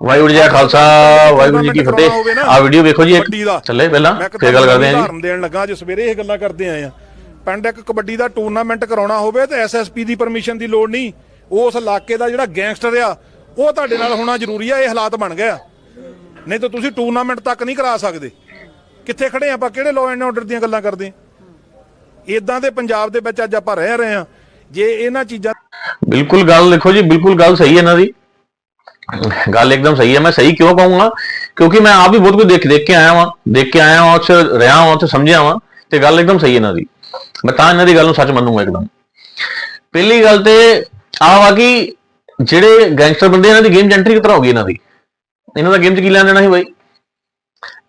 ਵਾਹਿਗੁਰੂ ਜੀ ਕਾ ਖਾਲਸਾ ਵਾਹਿਗੁਰੂ ਜੀ ਕੀ ਫਤਿਹ। ਆ ਵੀਡੀਓ ਵੇਖੋ ਜੀ। ਚੱਲੇ ਪਹਿਲਾਂ ਫੇਰ ਗੱਲ ਕਰਦੇ ਹਾਂ ਜੀ। ਉਦਾਹਰਨ ਦੇਣ ਲੱਗਾ ਅੱਜ ਸਵੇਰੇ ਇਹ ਗੱਲਾਂ ਕਰਦੇ ਆਏ ਆ ਪਿੰਡ ਇੱਕ ਕਬੱਡੀ ਦਾ ਟੂਰਨਾਮੈਂਟ ਕਰਾਉਣਾ ਹੋਵੇ ਤੇ ਐਸਐਸਪੀ ਦੀ ਪਰਮਿਸ਼ਨ ਦੀ ਲੋੜ ਨਹੀਂ। ਉਸ ਇਲਾਕੇ ਦਾ ਜਿਹੜਾ ਗੈਂਗਸਟਰ ਆ ਉਹ ਤੁਹਾਡੇ ਨਾਲ ਹੋਣਾ ਜ਼ਰੂਰੀ ਆ ਇਹ ਹਾਲਾਤ ਬਣ ਗਏ ਆ। ਨਹੀਂ ਤਾਂ ਤੁਸੀਂ ਟੂਰਨਾਮੈਂਟ ਤੱਕ ਨਹੀਂ ਕਰਾ ਸਕਦੇ। ਕਿੱਥੇ ਖੜੇ ਆ ਆਪਾਂ? ਕਿਹੜੇ ਲਾਅ ਐਂਡ ਆਰਡਰ ਦੀਆਂ ਗੱਲਾਂ ਕਰਦੇ ਇਦਾਂ ਦੇ ਪੰਜਾਬ ਦੇ ਵਿੱਚ ਅੱਜ ਆਪਾਂ ਰਹਿ ਰਹੇ ਆ ਜੇ ਇਹਨਾਂ ਚੀਜ਼ਾਂ ਬਿਲਕੁਲ ਗੱਲ ਦੇਖੋ ਜੀ ਬਿਲਕੁਲ ਗੱਲ ਸਹੀ ਹੈ ਇਹਨਾਂ ਦੀ। ਗੱਲ ਇੱਕਦਮ ਸਹੀ ਹੈ, ਮੈਂ ਸਹੀ ਕਿਉਂ ਕਹੂੰਗਾ? ਕਿਉਂਕਿ ਮੈਂ ਆਪ ਵੀ ਬਹੁਤ ਕੁਝ ਦੇਖ ਦੇਖ ਕੇ ਆਇਆ ਵਾਂ, ਦੇਖ ਕੇ ਆਇਆ ਵਾਂ, ਉੱਥੇ ਰਿਹਾ ਹਾਂ ਉੱਥੇ ਸਮਝਿਆ ਵਾਂ ਤੇ ਗੱਲ ਇੱਕਦਮ ਸਹੀ ਇਹਨਾਂ ਦੀ। ਮੈਂ ਤਾਂ ਇਹਨਾਂ ਦੀ ਗੱਲ ਨੂੰ ਸੱਚ ਮੰਨੂਗਾ ਇੱਕਦਮ। ਪਹਿਲੀ ਗੱਲ ਤੇ ਆਹ ਵਾ ਕਿ ਜਿਹੜੇ ਗੈਂਗਸਟਰ ਬੰਦੇ ਇਹਨਾਂ ਦੀ ਗੇਮ 'ਚ ਐਂਟਰੀ ਕਿਤਰਾ ਹੋ ਗਈ ਇਹਨਾਂ ਦੀ? ਇਹਨਾਂ ਦਾ ਗੇਮ 'ਚ ਕੀ ਲੈਣ ਦੇਣਾ ਸੀ ਬਾਈ?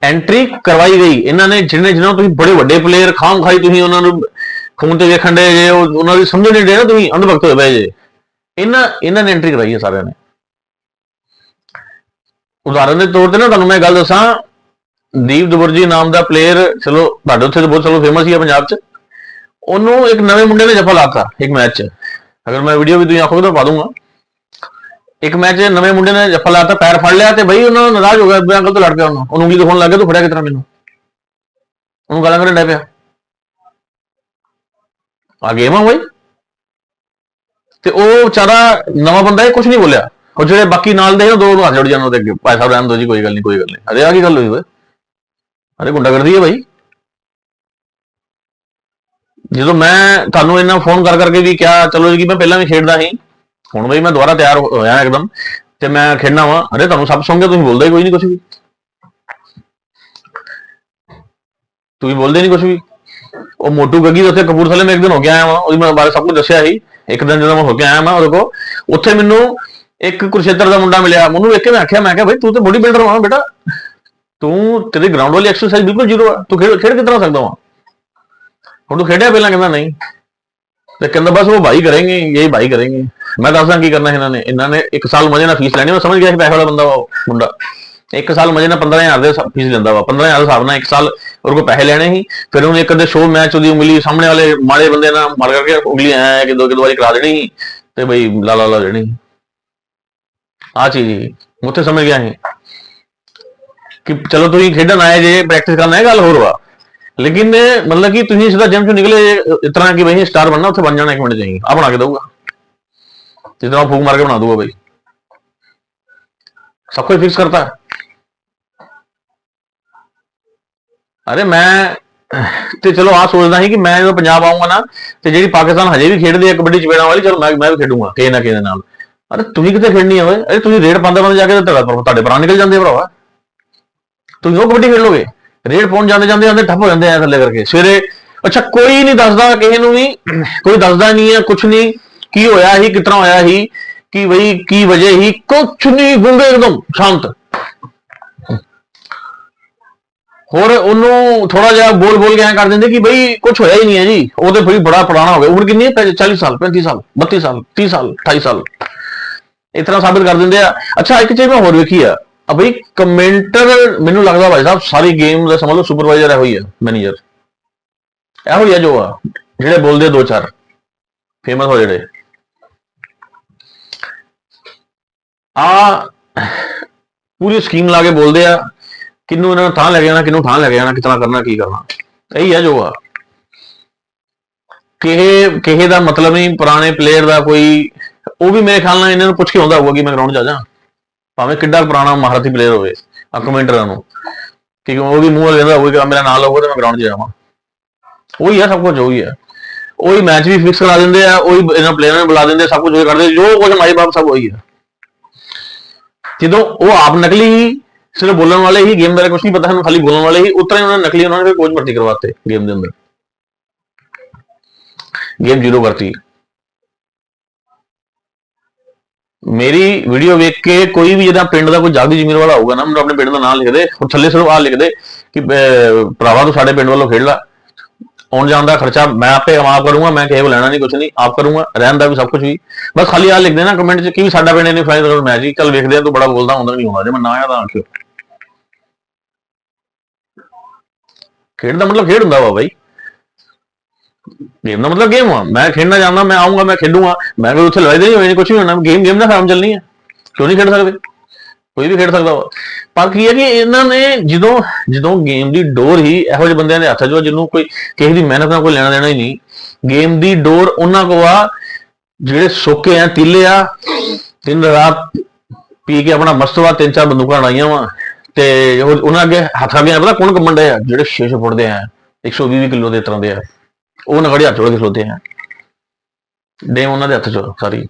ਐਂਟਰੀ ਕਰਵਾਈ ਗਈ। ਇਹਨਾਂ ਨੇ ਜਿਹਨੇ, ਜਿਹਨਾਂ ਨੂੰ ਤੁਸੀਂ ਬੜੇ ਵੱਡੇ ਪਲੇਅਰ ਖਾਮ ਖਾਈ ਤੁਸੀਂ ਉਹਨਾਂ ਨੂੰ ਖੂਨ ਤੇ ਵੇਖਣ ਦੇ ਜੇ ਉਹਨਾਂ ਦੀ ਸਮਝ ਨਹੀਂ ਦੇ ਨਾ ਤੁਸੀਂ ਅੰਧ ਭਗਤ ਹੋਏ ਪਏ ਜੇ। ਇਹਨਾਂ ਇਹਨਾਂ ਨੇ ਐਂਟਰੀ ਕਰਵਾਈ ਹੈ ਸਾਰਿਆਂ ਨੇ। ਉਦਾਹਰਨ ਦੇ ਤੌਰ ਤੇ ਨਾ ਤੁਹਾਨੂੰ ਮੈਂ ਗੱਲ ਦੱਸਾਂ, ਦੀਪ ਦਬੁਰਜੀ ਨਾਮ ਦਾ ਪਲੇਅਰ ਚਲੋ ਤੁਹਾਡੇ ਉੱਥੇ ਤਾਂ ਬਹੁਤ ਚਲੋ ਫੇਮਸ ਹੀ ਆ ਪੰਜਾਬ 'ਚ। ਉਹਨੂੰ ਇੱਕ ਨਵੇਂ ਮੁੰਡੇ ਨੇ ਜਫਾ ਲਾਤਾ ਇੱਕ ਮੈਚ 'ਚ। ਅਗਰ ਮੈਂ ਵੀਡੀਓ ਵੀ ਤੁਸੀਂ ਆਖੋਗੇ ਤਾਂ ਪਾ ਦੂੰਗਾ। ਇੱਕ ਮੈਚ ਨਵੇਂ ਮੁੰਡੇ ਨੇ ਜਫਾ ਲਾਤਾ, ਪੈਰ ਫੜ ਲਿਆ ਤੇ ਬਈ ਉਹਨਾਂ ਨੂੰ ਨਾਰਾਜ਼ ਹੋ ਗਿਆ ਵੀ ਅੰਕਲ ਤੋਂ ਲੜ ਪਿਆ ਉਹਨਾਂ ਉਹਨੂੰ ਉਂਗਲੀ ਦਿਖਾਉਣ ਲੱਗ ਗਿਆ, ਤੂੰ ਫੜਿਆ ਕਿਤਨਾ ਮੈਨੂੰ? ਉਹਨੂੰ ਗਾਲਾਂ ਕੱਢਣ ਲੱਗ ਪਿਆ। ਆ ਗੇਮ ਆ ਬਈ। ਤੇ ਉਹ ਵਿਚਾਰਾ ਨਵਾਂ ਬੰਦਾ ਇਹ ਕੁਝ ਨਹੀਂ ਬੋਲਿਆ। ਉਹ ਜਿਹੜੇ ਬਾਕੀ ਨਾਲ ਦੇ ਦੋ ਦੋ ਹੱਥ ਜੁੜ ਜਾਣ ਉਹਦੇ ਅੱਗੇ। ਭਾਈ ਸਾਹਿਬ ਰਹਿਣ ਦੋ ਜੀ, ਕੋਈ ਗੱਲ ਨਹੀਂ, ਕੋਈ ਗੱਲ ਨਹੀਂ। ਅਰੇ ਆ ਕੀ ਗੱਲ ਹੋਈ ਓਏ? ਅਰੇ ਗੁੰਡਾਗਰਦੀ ਹੈ ਭਾਈ ਜਦੋਂ ਮੈਂ ਤੁਹਾਨੂੰ ਇੰਨਾ ਫੋਨ ਕਰ ਕਰਕੇ ਵੀ ਕਿਹਾ, ਚਲੋ ਜੀ, ਮੈਂ ਪਹਿਲਾਂ ਵੀ ਖੇਡਦਾ ਸੀ। ਹੁਣ ਬਈ ਮੈਂ ਦੁਬਾਰਾ ਤਿਆਰ ਹੋਇਆ ਇੱਕਦਮ, ਤੇ ਮੈਂ ਖੇਡਣਾ ਵਾਂ। ਅਰੇ ਤੁਹਾਨੂੰ ਸਭ ਸੁਣ ਗਿਆ ਤੁਸੀਂ ਬੋਲਦੇ ਹੀ ਕੋਈ ਨਹੀਂ ਕੁਝ ਵੀ। ਤੁਸੀਂ ਬੋਲਦੇ ਨਹੀਂ ਕੁਝ ਵੀ। ਉਹ ਮੋਟੂ ਗੱਗੀ ਉੱਥੇ ਕਪੂਰਥਲੇ ਮੈਂ ਇੱਕ ਦਿਨ ਹੋ ਕੇ ਆਇਆ ਵਾਂ, ਉਹਦੀ ਮੈਂ ਬਾਰੇ ਸਭ ਕੁਝ ਦੱਸਿਆ ਸੀ। ਇੱਕ ਦਿਨ ਜਦੋਂ ਮੈਂ ਹੋ ਕੇ ਆਇਆ ਮੈਂ ਉਹਦੇ ਕੋ ਉੱਥੇ ਮੈਨੂੰ ਇੱਕ ਕੁਰਸ਼ੇਤਰ ਦਾ ਮੁੰਡਾ ਮਿਲਿਆ ਮੈਨੂੰ ਇੱਕ ਮੈਂ ਆਖਿਆ, ਮੈਂ ਕਿਹਾ, ਬਈ ਤੂੰ ਤੇ ਬੋਡੀ ਬਿਲਡਰ ਵਾਂ ਬੇਟਾ। ਤੂੰ ਤੇਰੀ ਗਰਾਊਂਡ ਵਾਲੀ ਐਕਸਰਸਾਈਜ਼ ਬਿਲਕੁਲ ਜ਼ੀਰੋ ਆ। ਤੂੰ ਖੇਡ ਖੇਡ ਕਿਤਨਾ ਸਕਦਾ ਵਾਂ? ਹੁਣ ਤੂੰ ਖੇਡਿਆ ਪਹਿਲਾਂ ਕਹਿੰਦਾ, ਨਹੀਂ। ਤੇ ਕਹਿੰਦਾ, ਬਸ ਉਹ ਭਾਈ ਕਰੇਂਗੇ, ਇਹ ਭਾਈ ਕਰੇਂਗੇ। ਮੈਂ ਦੱਸਾਂ ਕੀ ਕਰਨਾ ਇਹਨਾਂ ਨੇ। ਇਹਨਾਂ ਨੇ ਇੱਕ ਸਾਲ ਮਜੇ ਨਾਲ ਫੀਸ ਲੈਣੀ ਮੈਂ ਸਮਝ ਗਿਆ ਕਿ ਪੈਸੇ ਵਾਲਾ ਬੰਦਾ ਉਹ, ਮੁੰਡਾ। ਇੱਕ ਸਾਲ ਮਜੇ ਨਾਲ 15000 ਦੇ ਫੀਸ ਲੈਂਦਾ ਵਾ। 15000 ਦੇ ਹਿਸਾਬ ਨਾਲ ਇੱਕ ਸਾਲ ਉਹ ਕੋ ਪੈਸੇ ਲੈਣੇ ਸੀ। ਫਿਰ ਉਹਨੇ ਇੱਕ ਅੱਧੇ ਸ਼ੋ ਮੈਚ ਉਹਦੀ ਉਗਲੀ ਸਾਹਮਣੇ ਵਾਲੇ ਮਾੜੇ ਬੰਦੇ ਨਾਲ ਮਾਰ ਕਰਕੇ ਉਂਗਲੀ ਐ ਕਿ ਦੋ ਕਿ ਦੋ ਵਾਰੀ ਕਰਾ ਦੇਣੀ ਤੇ ਬਈ ਲਾ ਲਾ ਲਾ ਦੇਣੀ ਆ ਚੀਜ਼ ਸੀ ਉੱਥੇ ਸਮਝ ਗਿਆ ਸੀ। ਕਿ ਚਲੋ ਤੁਸੀਂ ਖੇਡਣ ਆਏ ਜੇ ਪ੍ਰੈਕਟਿਸ ਕਰਨ ਆਏ, ਗੱਲ ਹੋਰ ਵਾ। ਲੇਕਿਨ ਮਤਲਬ ਕਿ ਤੁਸੀਂ ਸਿੱਧਾ ਜਿਮ ਚੋਂ ਨਿਕਲੇ ਇਸ ਤਰ੍ਹਾਂ ਕਿ ਬਈ ਸਟਾਰ ਬਣਨਾ, ਉੱਥੇ ਬਣ ਜਾਣਾ ਇੱਕ ਮਿੰਟ ਚਾਹੀਏ ਆ ਬਣਾ ਕੇ ਦਊਗਾ। ਜਿੱਦਾਂ ਫੂਕ ਮਾਰ ਕੇ ਬਣਾ ਦੂਗਾ ਬਈ। ਸਭ ਕੁਝ ਫਿਕਸ ਕਰਤਾ। ਹੈ ਅਰੇ ਮੈਂ, ਤੇ ਚਲੋ ਆ ਸੋਚਦਾ ਸੀ ਕਿ ਮੈਂ ਜਦੋਂ ਪੰਜਾਬ ਆਉਂਗਾ ਨਾ, ਤੇ ਜਿਹੜੀ ਪਾਕਿਸਤਾਨ ਹਜੇ ਵੀ ਖੇਡਦੇ ਆ ਕਬੱਡੀ ਚਪੇੜਾਂ ਵਾਲੀ ਚਲੋ ਮੈਂ ਮੈਂ ਵੀ ਖੇਡੂੰਗਾ, ਕਿਸੇ ਨਾ ਕਿਸੇ ਦੇ ਨਾਲ। ਅਰੇ ਤੁਸੀਂ ਕਿੱਥੇ ਖੇਡਣੀ ਆ ਓਏ? ਅਰੇ ਤੁਸੀਂ ਰੇਡ ਪਾਉਂਦੇ ਪਾਉਂਦੇ ਜਾ ਕੇ ਤੁਹਾਡਾ ਤੁਹਾਡਾ ਤੁਹਾਡੇ ਪ੍ਰਾਣ ਨਿਕਲ ਜਾਂਦੇ ਆ ਭਰਾਵਾ। ਤੁਸੀਂ ਉਹ ਕਬੱਡੀ ਖੇਡ ਲੋਗੇ? ਰੇਡ ਪਾਉਣ ਜਾਂਦੇ ਜਾਂਦੇ ਜਾਂਦੇ ਠੱਪ ਹੋ ਜਾਂਦੇ ਆ ਥੱਲੇ ਕਰਕੇ। ਸਵੇਰੇ, ਅੱਛਾ, ਕੋਈ ਨਹੀਂ ਦੱਸਦਾ, ਕਿਸੇ ਨੂੰ ਵੀ, ਕੋਈ ਦੱਸਦਾ ਨਹੀਂ ਹੈ ਕੁਛ ਨਹੀਂ। ਕੀ ਹੋਇਆ ਸੀ ਕਿਤਨਾ ਹੋਇਆ ਸੀ, ਕਿ ਬਈ, ਕੀ ਵਜ੍ਹਾ ਸੀ, ਕੁਛ ਨਹੀਂ, ਗੁੰਗੇ ਇੱਕਦਮ, ਸ਼ਾਂਤ। ਹੋਰ ਉਹਨੂੰ ਥੋੜਾ ਜਿਹਾ ਬੋਲ ਬੋਲ ਕੇ ਐਂ ਕਰ ਦਿੰਦੇ ਕਿ ਬਈ ਕੁਝ ਹੋਇਆ ਹੀ ਨਹੀਂ ਹੈ ਜੀ। ਉਹ ਤੇ ਬਈ ਬੜਾ ਪੁਰਾਣਾ ਹੋ ਗਿਆ। ਉਮਰ ਕਿੰਨੀ ਹੈ? 40 ਸਾਲ 35 ਸਾਲ 32 ਸਾਲ 30 ਸਾਲ 28 ਸਾਲ। ਇਸ ਤਰ੍ਹਾਂ ਸਾਬਿਤ ਕਰ ਦਿੰਦੇ ਆ। ਅੱਛਾ, ਇੱਕ ਚੀਜ਼ ਮੈਂ ਹੋਰ ਵੇਖੀ ਆ। ਆ ਬਈ ਕਮੈਂਟਰ ਮੈਨੂੰ ਲੱਗਦਾ ਭਾਈ ਸਾਹਿਬ ਸਾਰੀ ਗੇਮ ਦਾ ਸਮਝ ਲਓ ਸੁਪਰਵਾਈਜ਼ਰ ਇਹੋ ਹੀ ਆ ਮੈਨੇਜਰ ਇਹੋ ਹੀ ਆ ਜੋ ਆ, ਜਿਹੜੇ ਬੋਲਦੇ ਦੋ ਚਾਰ ਫੇਮਸ ਹੋ ਜਿਹੜੇ। ਆ ਪੂਰੀ ਸਕੀਮ ਲਾ ਕੇ ਬੋਲਦੇ ਆ ਕਿੰਨੂੰ ਇਹਨਾਂ ਨੂੰ ਥਾਂ ਲੈ ਕੇ ਜਾਣਾ ਕਿੰਨੂੰ ਥਾਂ ਲੈ ਕੇ ਜਾਣਾ ਕਿਤਨਾ ਕਰਨਾ, ਕੀ ਕਰਨਾ। ਇਹੀ ਆ ਜੋ ਆ। ਕਿਹੇ ਕਿਹੇ ਦਾ ਮਤਲਬ ਨਹੀਂ, ਪੁਰਾਣੇ ਪਲੇਅਰ ਦਾ ਕੋਈ ਉਹ ਵੀ ਮੇਰੇ ਖਿਆਲ ਨਾਲ ਇਹਨਾਂ ਨੂੰ ਪੁੱਛ ਕੇ ਆਉਂਦਾ ਹੋਊਗਾ ਕਿ ਮੈਂ ਗਰਾਊਂਡ ਚ ਆ ਜਾ। ਭਾਵੇਂ ਕਿੱਡਾ ਪੁਰਾਣਾ ਮਹਾਰਥੀ ਪਲੇਅਰ ਹੋਵੇ, ਆ ਕਮੈਂਟਰਾਂ ਨੂੰ ਕਿ ਉਹ ਵੀ ਮੂੰਹ ਵਾਲੇ ਕਹਿੰਦਾ ਹੋਊਗਾ ਮੇਰਾ ਨਾਂ ਲਊਗਾ ਤੇ ਮੈਂ ਗਰਾਊਂਡ 'ਚ ਜਾਵਾਂ। ਉਹੀ ਆ, ਸਭ ਕੁਝ ਉਹੀ ਆ। ਉਹੀ ਮੈਚ ਵੀ ਫਿਕਸ ਕਰਾ ਦਿੰਦੇ ਆ, ਉਹੀ ਇਹਨਾਂ ਪਲੇਅਰਾਂ ਨੂੰ ਬੁਲਾ ਦਿੰਦੇ ਸਭ ਕੁਝ ਉਹੀ ਕਰਦੇ ਜੋ ਕੁਝ ਮਾਈ ਬਾਪ ਸਭ ਉਹੀ ਆ। ਜਦੋਂ ਉਹ ਆਪ ਨਕਲੀ ਹੀ ਸਿਰਫ ਬੋਲਣ ਵਾਲੇ ਹੀ ਗੇਮ ਬਾਰੇ ਕੁਝ ਨਹੀਂ ਪਤਾ, ਸਾਨੂੰ ਖਾਲੀ ਬੋਲਣ ਵਾਲੇ ਹੀ ਉਤਰਾ ਉਹਨਾਂ ਨੇ ਨਕਲੀ, ਉਹਨਾਂ ਨੇ ਕੋਚ ਭਰਤੀ ਕਰਵਾਤੇ ਗੇਮ ਦੇ ਅੰਦਰ। ਗੇਮ ਜ਼ੀਰੋ ਕਰਤੀ। ਮੇਰੀ ਵੀਡੀਓ ਵੇਖ ਕੇ ਕੋਈ ਵੀ ਜਿਹਦਾ ਪਿੰਡ ਦਾ ਕੋਈ ਜਾਗਦੀ ਜ਼ਮੀਰ ਵਾਲਾ ਹੋਊਗਾ ਨਾ, ਮੈਨੂੰ ਆਪਣੇ ਪਿੰਡ ਦਾ ਨਾਮ ਲਿਖ ਦੇ ਉਹ ਥੱਲੇ ਸਿਰਫ ਆ ਲਿਖ ਦੇ ਕਿ ਭਰਾਵਾ ਤੂੰ ਸਾਡੇ ਪਿੰਡ ਵੱਲੋਂ ਖੇਡ ਲੈ। ਆਉਣ ਜਾਣ ਦਾ ਖਰਚਾ ਮੈਂ ਆਪੇ ਆਪ ਕਰੂੰਗਾ, ਮੈਂ ਕਿਸੇ ਕੋਲ ਲੈਣਾ ਨਹੀਂ ਕੁਝ ਨਹੀਂ, ਆਪ ਕਰੂੰਗਾ, ਰਹਿਣ ਦਾ ਵੀ ਸਭ ਕੁਝ ਵੀ। ਬਸ ਖਾਲੀ ਆ ਲਿਖ ਦੇਣਾ ਕਮੈਂਟ 'ਚ ਕਿ ਸਾਡਾ ਪਿੰਡ ਨੇ ਫਾਇਦਾ ਕਰੋ ਮੈਚ ਹੀ ਚੱਲ ਵੇਖਦੇ ਆ ਤੂੰ ਬੜਾ ਬੋਲਦਾ ਹੁੰਦਾ ਨਹੀਂ ਹੁੰਦਾ ਜੇ ਮੈਂ ਨਾ ਆਇਆ ਤਾਂ ਆਖਿਓ। ਖੇਡ ਦਾ ਮਤਲਬ ਖੇਡ ਹੁੰਦਾ ਵਾ ਬਾਈ। ਗੇਮ ਦਾ ਮਤਲਬ ਗੇਮ ਆ। ਮੈਂ ਖੇਡਣਾ ਚਾਹੁੰਦਾ, ਮੈਂ ਆਉਂਗਾ ਮੈਂ ਖੇਡੂਗਾ। ਮੈਂ ਕੋਈ ਉੱਥੇ ਲੜਾਈ ਨਹੀਂ ਹੋਣੀ ਕੁਝ ਨਹੀਂ ਹੋਣਾ। ਗੇਮ ਗੇਮ ਦਾ ਕੰਮ ਚੱਲਣੀ ਹੈ ਕਿਉਂ ਨਹੀਂ ਖੇਡ ਸਕਦੇ? ਕੋਈ ਵੀ ਖੇਡ ਸਕਦਾ ਵਾ। ਪਰ ਕੀ ਹੈ ਕਿ ਇਹਨਾਂ ਨੇ ਜਦੋਂ ਜਦੋਂ ਗੇਮ ਦੀ ਡੋਰ ਹੀ ਇਹੋ ਜਿਹੇ ਬੰਦਿਆਂ ਦੇ ਹੱਥ 'ਚ ਜਿਹਨੂੰ ਕੋਈ ਕਿਸੇ ਦੀ ਮਿਹਨਤ ਨਾਲ ਕੋਈ ਲੈਣਾ ਦੇਣਾ ਹੀ ਨਹੀਂ ਗੇਮ ਦੀ ਡੋਰ ਉਹਨਾਂ ਕੋ ਆ, ਜਿਹੜੇ ਸੋਕੇ ਆ ਤਿੱਲੇ ਆ, ਦਿਨ ਰਾਤ ਪੀ ਕੇ ਆਪਣਾ ਮਸਤਵਾ ਤਿੰਨ ਚਾਰ ਬੰਦੂਕਾਂ ਲਾਈਆਂ ਵਾ, ਤੇ ਉਹ- ਉਹਨਾਂ ਅੱਗੇ ਹੱਥ ਅੱਗੇ ਪਤਾ ਕੌਣ ਕੰਮੰਡੇ ਆ ਜਿਹੜੇ 600 ਫੁੱਟ ਦੇ ਆ 120 ਕਿਲੋ ਦੇ ਤਰ੍ਹਾਂ ਦੇ ਆ। ਉਹ ਨਗੜੀ ਹੱਥ ਜੋੜ ਕੇ ਖਲੋਤੇ ਆ। ਡੇਮ ਉਹਨਾਂ ਦੇ ਹੱਥ ਚ ਸਾਰੀ